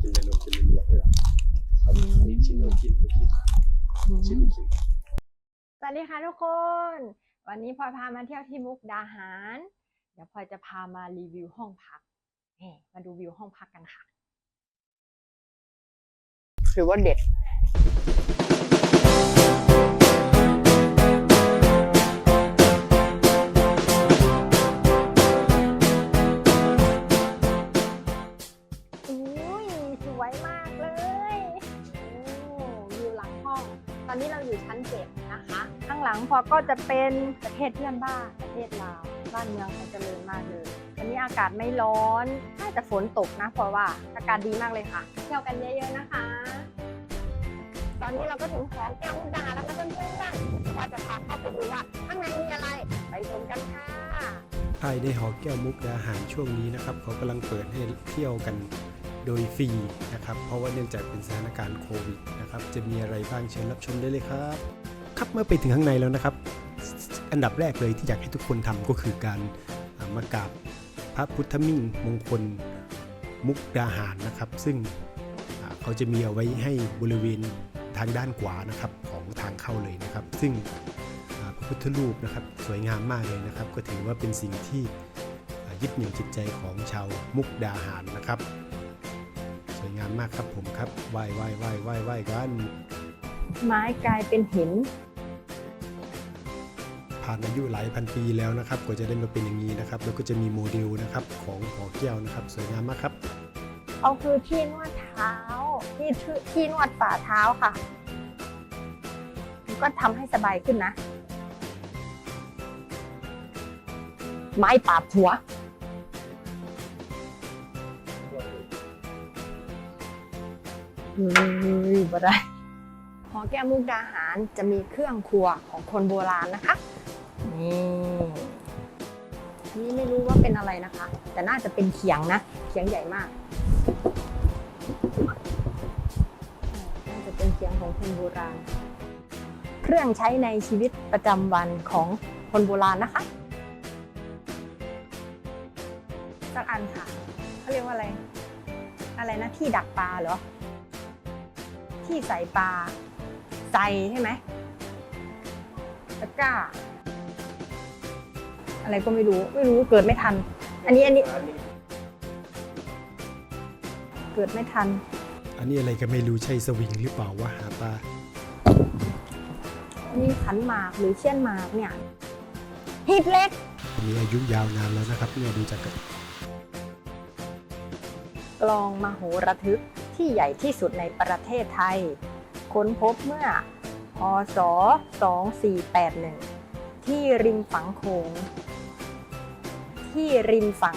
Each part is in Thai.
กินเลยลูกกินเลยเยอะเลยเอาอีกชิ้นหนึ่งชิ้นหนึ่งชิ้นชิ้นชิ้นสวัสดีค่ะทุกคน วันนี้พลอยพามาเที่ยวที่มุกดาหาร เดี๋ยวพลอยจะพามารีวิวห้องพักมาดูวิวห้องพักกันค่ะ ถือว่าเด็ด หลังพอก็จะเป็นประเทศเพื่อนบ้านประเทศลาวบ้านเมืองเขาเจริญมากเลยวันนี้อากาศไม่ร้อนน่าจะฝนตกนะ เพราะว่าอากาศดีมากเลยค่ะ เที่ยวกันเยอะๆนะคะ ตอนนี้เราก็ถึงหอแก้วมุกดาแล้วนะเพื่อนๆว่าจะพาเข้าไปดูว่าข้างในมีอะไรไปชมกันค่ะภายในหอแก้วมุกดาหารช่วงนี้นะครับเขากำลังเปิดให้เที่ยวกันโดยฟรีนะครับ เพราะว่าเนื่องจากเป็นสถานการณ์โควิดนะครับ จะมีอะไรบ้างเชิญรับชมได้เลยครับ ครับเมื่อไปถึงข้างในแล้วนะครับ อันดับแรกเลยที่อยากให้ทุกคนทำก็คือการมากราบพระพุทธมิ่งมงคลมุกดาหารนะครับ ซึ่งเขาจะมีเอาไว้ให้บริเวณทางด้านขวานะครับของทางเข้าเลยนะครับ ซึ่งพระพุทธรูปนะครับสวยงามมากเลยนะครับ ก็ถือว่าเป็นสิ่งที่ยึดเหนี่ยวจิตใจของชาวมุกดาหารนะครับ สวยงามมากครับผมครับไหว้ไหว้ไหว้ไหว้ไหว้กัน ไม้กลายเป็นหิน ผ่านอายุหลายพันปีแล้วนะครับกว่าจะได้มาเป็นอย่างนี้นะครับ แล้วก็จะมีโมเดลนะครับของหอแก้วนะครับ สวยงามมากครับเอาคือที่นวดเท้าที่ที่นวดฝ่าเท้าค่ะก็ทำให้สบายขึ้นนะ ไม้ปาบหัวเฮ้ยบ่ได้หอแก้วมุกดาหารจะมีเครื่องครัวของคนโบราณนะคะ นี่อันนี้ไม่รู้ว่าเป็นอะไรนะคะ แต่น่าจะเป็นเขียงนะ เขียงใหญ่มาก น่าจะเป็นเสียงของคนโบราณ เครื่องใช้ในชีวิตประจำวันของคนโบราณนะคะสักอันค่ะเขาเรียกว่าอะไร อะไรนะที่ดักปลาเหรอ ที่ใส่ปลาใส่ใช่ไหมตะกร้า อะไรก็ไม่รู้ไม่รู้เกิดไม่ทัน อันนี้อันนี้ เกิดไม่ทัน อันนี้อะไรก็ไม่รู้ใช่สวิงหรือเปล่าวะหาปลานี่ขันหมากหรือเชี่ยนหมากเนี่ยหีบเล็กมีอายุยาวนานแล้วนะครับเนี่ยดูจากกลองมโหระทึกที่ใหญ่ที่สุดในประเทศไทย ค้นพบเมื่อ พศ 2481 ที่ริมฝั่งโขง ที่ริมฝั่ง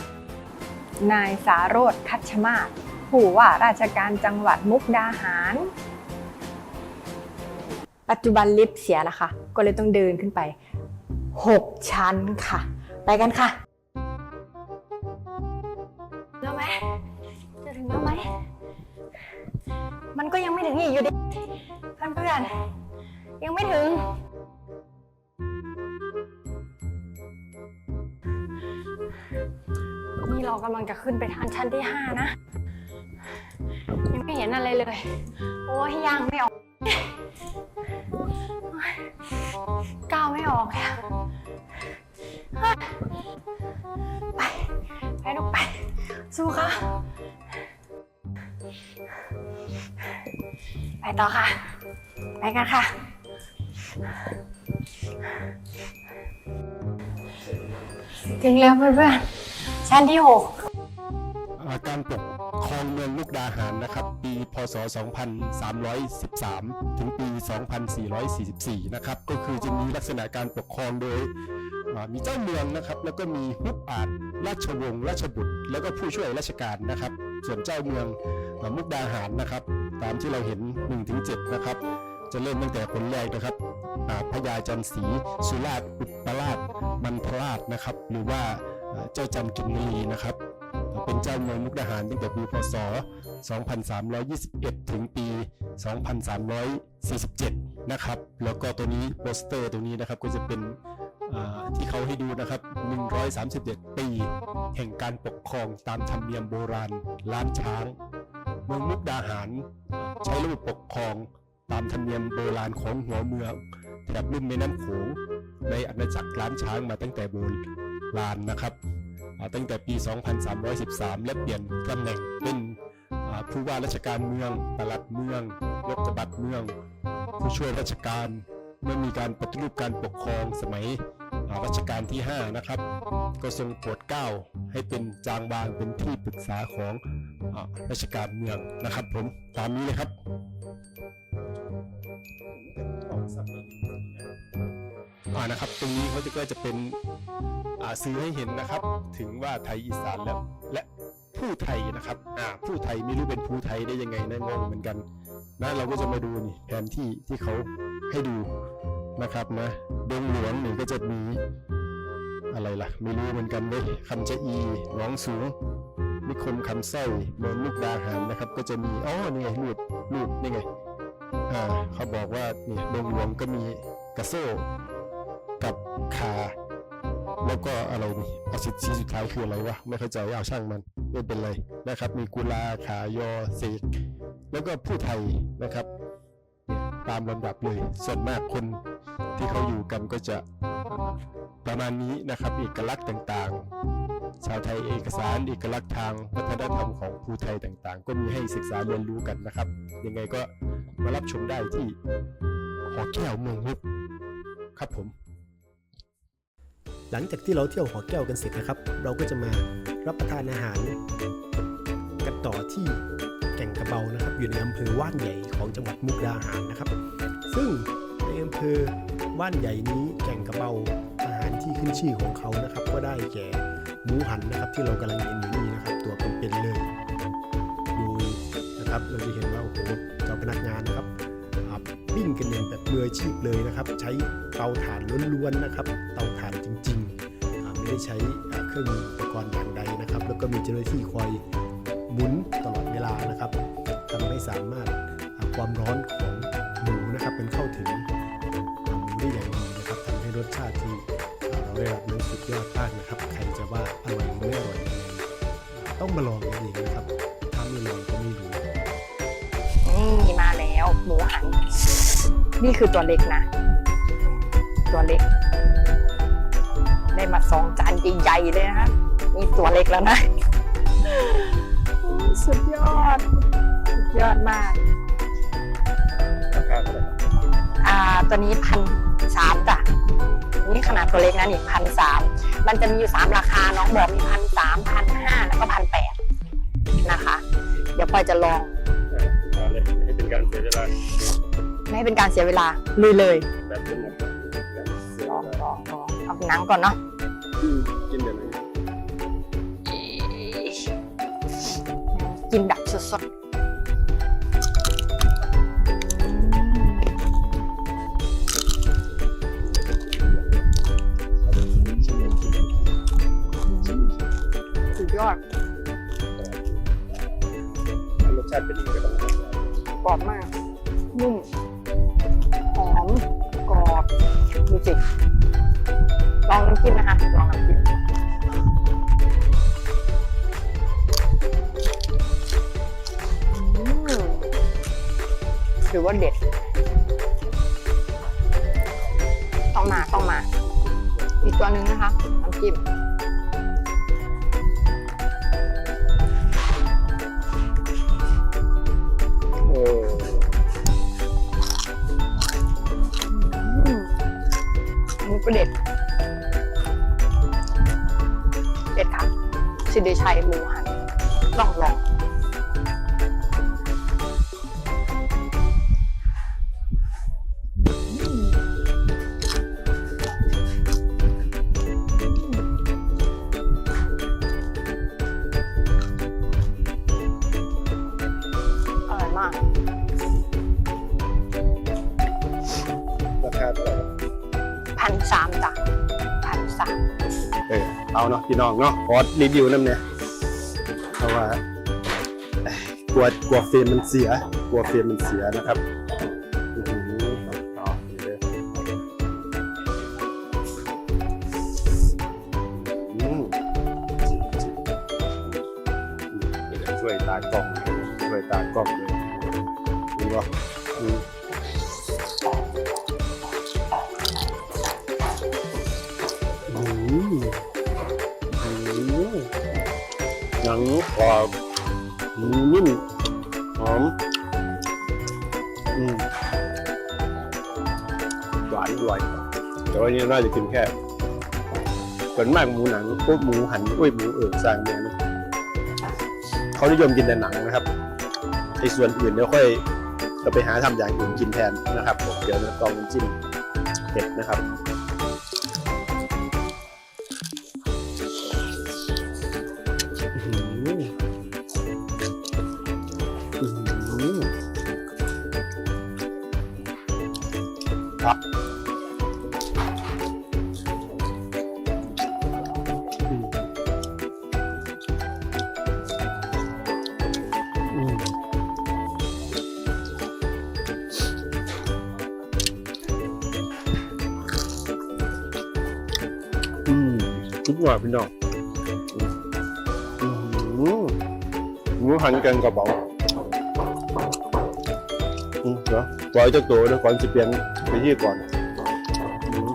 นายสารโรธคัชมาศผู้ว่าราชการจังหวัดมุกดาหาร ปัจจุบันลิฟต์เสียแล้วค่ะ ก็เลยต้องเดินขึ้นไป 6 ชั้นค่ะ ไปกันค่ะแล้วไหมจะถึงแล้วไหม มันก็ยังไม่ถึงอีกอยู่ดิเพื่อนๆยังไม่ถึง เรากำลังจะขึ้นไปทางชั้นที่ห้านะ ยังไม่เห็นอะไรเลย โอ้ยย่างไม่ออกก้าวไม่ออกเลยไป ไปลูกไป สู้ค่ะ ไปต่อค่ะ ไปกันค่ะถึงแล้วเพื่อนๆ ชั้นที่หกอ่าการปกครองเมืองมุกดาหารนะครับ ปีพศ 2313 ถึงปี 2444 นะครับ ก็คือจะมีลักษณะการปกครองโดยอ่ามีเจ้าเมืองนะครับ แล้วก็มีฮุบอาจราชวงศ์ราชบุตร แล้วก็ผู้ช่วยราชการนะครับ ส่วนเจ้าเมืองอ่ามุกดาหารนะครับ ตามที่เราเห็น 1-7 นะครับ จะเริ่มตั้งแต่คนแรกนะครับอ่าพญาจันทร์ศรีสุราษฎร์อุปราชมันทราชนะครับ หรือว่า เจ้าจันทร์กินรีนะครับ เป็นเจ้าเมืองมุกดาหารตั้งแต่ปีพศ 2321 ถึงปี 2347 นะครับ แล้วก็ตัวนี้โปสเตอร์ตรงนี้นะครับก็จะเป็นที่เขาให้ดูนะครับ 137 ปี แห่งการปกครองตามธรรมเนียมโบราณ ล้านช้าง เมืองมุกดาหาร ใช้ระบบปกครองตามธรรมเนียมโบราณของหัวเมืองแถบลุ่มแม่น้ำโขงในอาณาจักรล้านช้างมาตั้งแต่โบราณ ลานนะครับตั้งแต่ปี 2313 และเปลี่ยนตำแหน่งเป็นผู้ว่าราชการเมืองปลัดเมืองยกบัตรเมือง ผู้ช่วยราชการเมื่อมีการปฏิรูปการปกครองสมัยรัชกาลที่ 5 นะครับ ก็ทรงโปรดเกล้าให้เป็นจางบางเป็นที่ปรึกษาของอราชการเมืองนะครับผมตามนี้เลยครับอ่านะครับ ตรงนี้เขาจะก็จะเป็น อ่าซื้อให้เห็นนะครับ ถึงว่าไทยอีสานแล้วและผู้ไทยนะครับอ่าผู้ไทยไม่รู้เป็นผู้ไทยได้ยังไงนะงงเหมือนกันนะเราก็จะมาดูนี่แผนที่ที่เขาให้ดูนะครับนะดงหลวงนี่ก็จะมีอะไรล่ะ ไม่รู้เหมือนกันเลยคำจะอีหนองสูงนิคมคำสร้อยเมืองมุกดาหารนะครับ ก็จะมีอ๋อนี่ไงรูปรูปนี่ไงอ่าเขาบอกว่านี่ดงหลวงก็มีกระโซ่กับคา แล้วก็อะไรนี่อสิทธิ์สีสุดท้ายคืออะไรวะไม่เข้าใจเอาช่างมันไม่เป็นไรนะครับ มีกุลาขายอเสกแล้วก็ผู้ไทยนะครับ ตามลำดับเลยส่วนมากคนที่เขาอยู่กันก็จะประมาณนี้นะครับเอกลักษณ์ต่างๆ ชาวไทยเอกสารเอกลักษณ์ทางวัฒนธรรมของผู้ไทยต่างๆ ก็มีให้ศึกษาเรียนรู้กันนะครับ ยังไงก็มารับชมได้ที่หอแก้วเมืองมุกครับผม หลังจากที่เราเที่ยวหอแก้วกันเสร็จนะครับ เราก็จะมารับประทานอาหาร กันต่อที่แก่งกระเบานะครับ อยู่ในอำเภอว่านใหญ่ของจังหวัดมุกดาหารนะครับ ซึ่งในอำเภอว่านใหญ่นี้แก่งกระเบาอาหารที่ขึ้นชื่อของเขานะครับ ก็ได้แก่หมูหันนะครับที่เรากำลังเห็นอยู่นี่นะครับ ตัวเป็นๆเลยดูนะครับเราจะเห็นว่าโอ้โหเจ้าพนักงานนะครับปิ้งกันอย่างแบบ มืออาชีพเลยนะครับ ใช้เตาถ่านล้วนๆนะครับ เตาถ่านจริงๆ ไม่ได้ใช้เครื่องมืออุปกรณ์อย่างใดนะครับ แล้วก็มีเจ้าหน้าที่คอยหมุนตลอดเวลานะครับทำให้สามารถความร้อนของหมูนะครับมันเข้าถึงหมูได้อย่างดีนะครับทำให้รสชาติที่เราได้รับนั้นสุดยอดมากนะครับ ใครจะว่าอร่อยหรือไม่อร่อยต้องมาลองกันเองนะครับถ้าไม่ลองก็ไม่รู้นี่มาแล้วหมูหัน นี่คือตัวเล็กนะ ตัวเล็ก ได้มาสองจานใหญ่ๆเลยนะคะนี่ตัวเล็กแล้วนะ สุดยอด สุดยอดมากราคาเท่าไหร่ครับอ่าตัวนี้พันสามจ้ะนี่ขนาดตัวเล็กนะนี่พันสามมันจะมีอยู่สามราคาน้องบอกมีพันสามพันห้าแล้วก็พันแปดนะคะ เดี๋ยวพลอยจะลอง เอาเลยให้เป็นการเสียเวลา ไม่ให้เป็นการเสียเวลาลุยเลยแบบนี้นะครับการเสียลองเวลาลองลองเอาหนังก่อนเนาะอืมกินเดี๋ยวนี้กินแบบสดๆสุดยอดรสชาติเป็นยังไงบ้างครับกรอบมากนุ่ม ริงๆลองน้ำจิ้มนะคะลองน้ำจิ้มอืมถือว่าเด็ด ต้องมาต้องมา อีกตัวหนึ่งนะคะน้ำจิ้ม เด็ดค่ะสิเดชัยหมูหันลองลอง พี่น้องเนาะขอรีวิวน้ำเนี่ยเพราะว่ากลัวกลัวเฟรมมันเสียกลัวเฟรมมันเสียนะครับ นังกรอบนิ่มหอมอืมหวานอร่อยแต่ว่านี่น่าจะกินแค่ส่วนมากหมูหนังพวกหมูหันอุ้ยหมูเอิบสางเนี่ยนะเขานิยมกินแต่หนังนะครับไอ้ส่วนอื่นเดี๋ยวค่อยจะไปหาทำอย่างอื่นกินแทนนะครับผมเดี๋ยวนะลองจิ้มเผ็ดนะครับ ทุกหน่อยพี่น้องอืมหมูหันกันกระเป๋าอืมเดี๋ยวปล่อยเจ้าตัวเดี๋ยวก่อนจะเปลี่ยนไปที่ก่อนอืม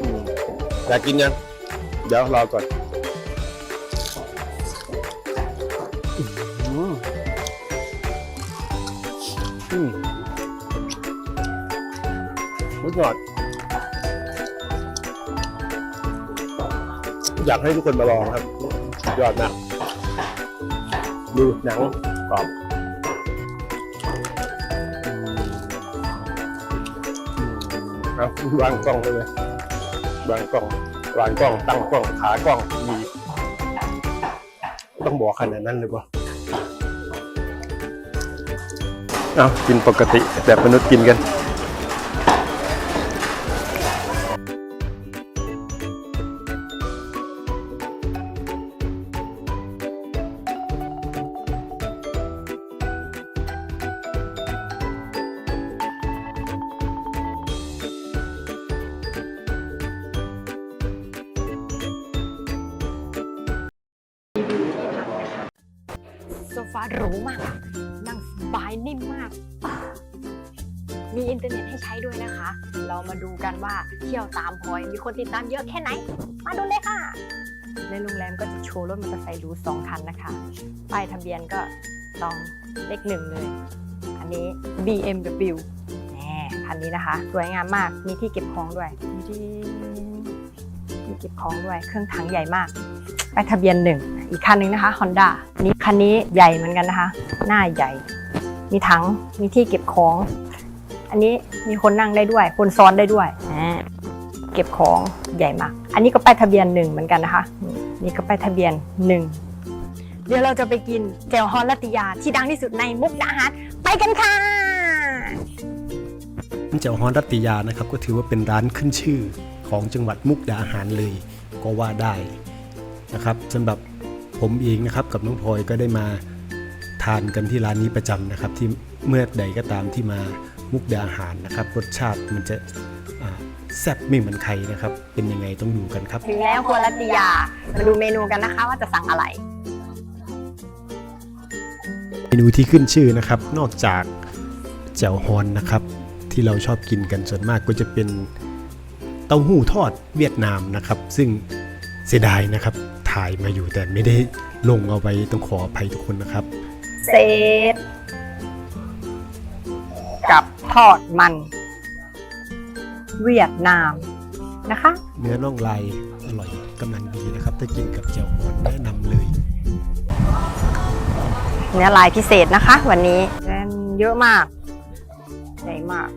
อืมอยากกินยัง เดี๋ยวรอก่อนอืมอืมไม่กอด อยากให้ทุกคนมาลองครับ ยอดมากดูหนังกรอบอืมอืมเอาวางกล้องเลย วางกล้อง วางกล้อง ตั้งกล้อง ขากล้องดีต้องบอกขนาดนั้นเลยป่ะเอากินปกติแบบมนุษย์กินกัน ฟาหรูมาก นั่งสบายนิ่มมาก มีอินเทอร์เน็ตให้ใช้ด้วยนะคะ เรามาดูกันว่าเที่ยวตามพลอยมีคนติดตามเยอะแค่ไหน มาดูเลยค่ะ ในโรงแรมก็จะโชว์รถมอเตอร์ไซค์หรูสองคันนะคะ ป้ายทะเบียนก็ต้องเลขหนึ่งเลย อันนี้ BMW แน่คันนี้นะคะ สวยงามมาก มีที่เก็บของด้วยมี มีเก็บของด้วย เครื่องถังใหญ่มากไปทะเบียนหนึ่ง อีกคันหนึ่งนะคะ Honda นี่คันนี้ใหญ่เหมือนกันนะคะ หน้าใหญ่ มีถัง มีที่เก็บของ อันนี้มีคนนั่งได้ด้วย คนซ้อนได้ด้วย เก็บของใหญ่มาก อันนี้ก็ไปทะเบียนหนึ่งเหมือนกันนะคะ นี่ก็ไปทะเบียนหนึ่ง เดี๋ยวเราจะไปกินแจ่วฮอนลัติยาที่ดังที่สุดในมุกดาหาร ไปกันค่ะเจ้าฮอนรัตติยานะครับก็ถือว่าเป็นร้านขึ้นชื่อ ของจังหวัดมุกดาหารเลยก็ว่าได้นะครับสำหรับผมเองนะครับกับน้องพลอยก็ได้มาทานกันที่ร้านนี้ประจำนะครับที่เมื่อใดก็ตามที่มามุกดาหารนะครับ รสชาติมันจะอ่าแซ่บไม่เหมือนใครนะครับ เป็นยังไงต้องดูกันครับถึงแล้วครัวลัตติยามาดูเมนูกันนะคะว่าจะสั่งอะไร เมนูที่ขึ้นชื่อนะครับ นอกจากแจ่วฮอนนะครับ ที่เราชอบกินกันส่วนมากก็จะเป็น เต้าหู้ทอดเวียดนามนะครับ ซึ่งเสียดายนะครับ ถ่ายมาอยู่แต่ไม่ได้ลงเอาไว้ต้องขออภัยทุกคนนะครับ เซตกับทอดมัน เวียดนามนะคะ เนื้อน่องลายอร่อยกำลังดีนะครับ ถ้ากินกับแจ่วฮอนแนะนำเลย เนื้อลายพิเศษนะคะ วันนี้เยอะมาก ใหญ่มาก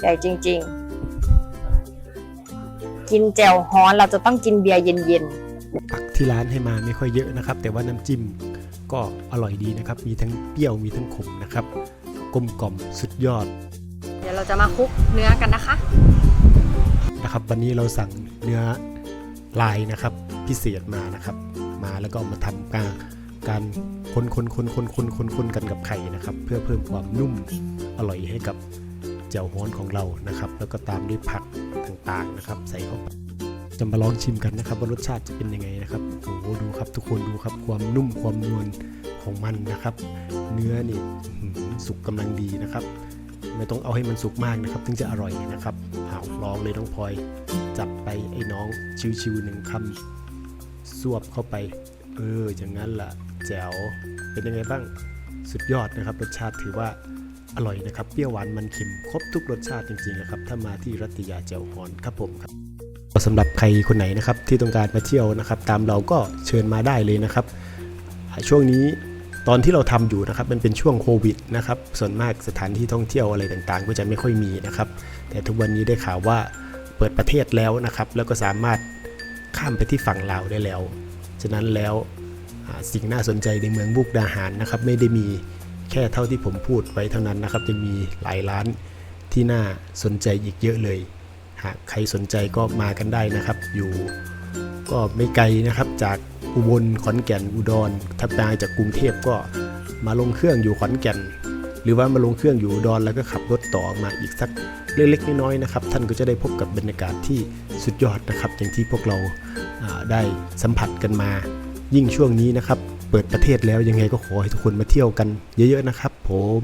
ใหญ่จริง ๆ กินแจ่วฮ้อนเราจะต้องกินเบียร์เย็นผักที่ร้านให้มาไม่ค่อยเยอะนะครับ แต่ว่าน้ำจิ้มก็อร่อยดีนะครับ มีทั้งเปรี้ยวมีทั้งขมนะครับกลมกล่อมสุดยอดๆเดี๋ยวเราจะมาคลุกเนื้อกันนะคะนะครับ วันนี้เราสั่งเนื้อลายนะครับ พิเศษมานะครับ มาแล้วก็เอามาทำการการคนคนคนคนคนคนคนกันกับไข่นะครับ เพื่อเพิ่มความนุ่มอร่อยให้กับ แจ่วฮ้อนของเรานะครับ แล้วก็ตามด้วยผักต่างๆนะครับ ใส่เข้าไปจะมาลองชิมกันนะครับว่ารสชาติจะเป็นยังไงนะครับโอ้โหดูครับทุกคนดูครับความนุ่มความนวลของมันนะครับ เนื้อนี่สุกกำลังดีนะครับ ไม่ต้องเอาให้มันสุกมากนะครับ ถึงจะอร่อยนะครับเอาลองเลยน้องพลอยจับไปไอ้น้องชิวๆหนึ่งคำสวบเข้าไป เอออย่างนั้นล่ะแจ๋วเป็นยังไงบ้างสุดยอดนะครับรสชาติถือว่า อร่อยนะครับ เปรี้ยวหวานมันเค็มครบทุกรสชาติจริงๆนะครับ ถ้ามาที่รัตยาแจ่วฮอนครับผมครับสำหรับใครคนไหนนะครับที่ต้องการมาเที่ยวนะครับ ตามเราก็เชิญมาได้เลยนะครับ ช่วงนี้ตอนที่เราทำอยู่นะครับมันเป็นช่วงโควิดนะครับส่วนมากสถานที่ท่องเที่ยวอะไรต่างๆ ก็จะไม่ค่อยมีนะครับ แต่ทุกวันนี้ได้ข่าวว่าเปิดประเทศแล้วนะครับ แล้วก็สามารถข้ามไปที่ฝั่งลาวได้แล้ว ฉะนั้นแล้วสิ่งน่าสนใจในเมืองบุกดาหารนะครับ ไม่ได้มี แค่เท่าที่ผมพูดไว้เท่านั้นนะครับยังมีหลายร้านที่น่าสนใจอีกเยอะเลย หากใครสนใจก็มากันได้นะครับ อยู่ก็ไม่ไกลนะครับ จากอุบลขอนแก่นอุดรถ้ามาจากกรุงเทพก็มาลงเครื่องอยู่ขอนแก่น หรือว่ามาลงเครื่องอยู่อุดรแล้วก็ขับรถต่อมาอีกสักเล็กๆน้อยๆนะครับ ท่านก็จะได้พบกับบรรยากาศที่สุดยอดนะครับ อย่างที่พวกเราาได้สัมผัสกันมา ยิ่งช่วงนี้นะครับ เปิดประเทศแล้วยังไงก็ขอให้ทุกคนมาเที่ยวกันเยอะๆนะครับผม